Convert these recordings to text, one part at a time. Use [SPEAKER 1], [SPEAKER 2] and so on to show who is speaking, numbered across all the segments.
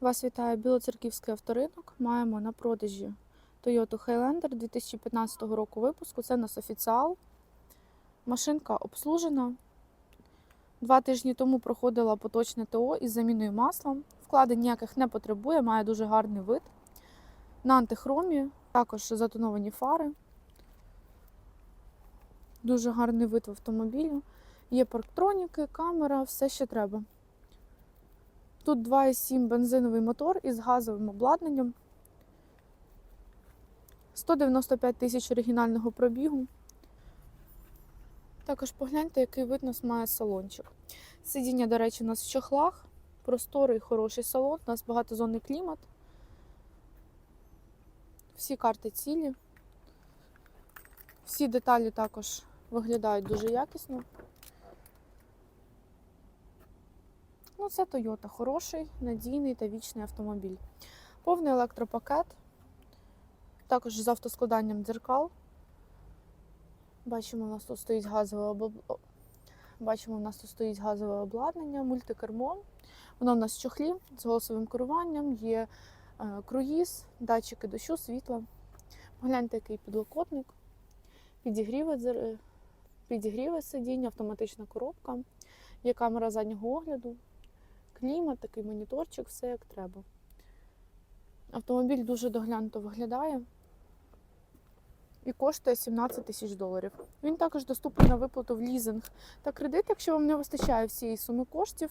[SPEAKER 1] Вас вітає Білоцерківський авторинок. Маємо на продажі Toyota Highlander 2015 року випуску. Це нас офіціал. Машинка обслужена. Два тижні тому проходила поточне ТО із заміною масла. Вкладень ніяких не потребує, має дуже гарний вид. На антихромі, також затоновані фари. Дуже гарний вид в автомобілі. Є парктроніки, камера, все що треба. Тут 2,7 бензиновий мотор із газовим обладнанням. 195 тисяч оригінального пробігу. Також погляньте, який вид нас має салончик. Сидіння, до речі, у нас в чохлах. Просторий, хороший салон, у нас багатозонний клімат. Всі карти цілі. Всі деталі також виглядають дуже якісно. Ну, це Toyota. Хороший, надійний та вічний автомобіль. Повний електропакет. Також з автоскладанням дзеркал. Бачимо, у нас тут стоїть газове об... Бачимо, у нас тут стоїть газове обладнання, мультикермо. Воно у нас в чохлі з голосовим керуванням, є е, круїз, датчики дощу, світла. Погляньте, який підлокотник, дзер- підігріви сидіння, автоматична коробка, є камера заднього огляду, клімат, такий моніторчик, все як треба. Автомобіль дуже доглянуто виглядає і коштує 17 тисяч доларів. Він також доступний на виплату в лізинг та кредит, якщо вам не вистачає всієї суми коштів.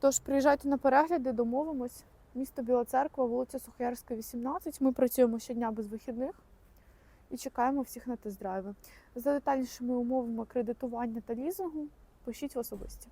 [SPEAKER 1] Тож приїжджайте на перегляди, домовимось. Місто Біла Церква, вулиця Сухоярська, 18. Ми працюємо щодня без вихідних і чекаємо всіх на тест-драйви. За детальнішими умовами кредитування та лізингу пишіть в особисті.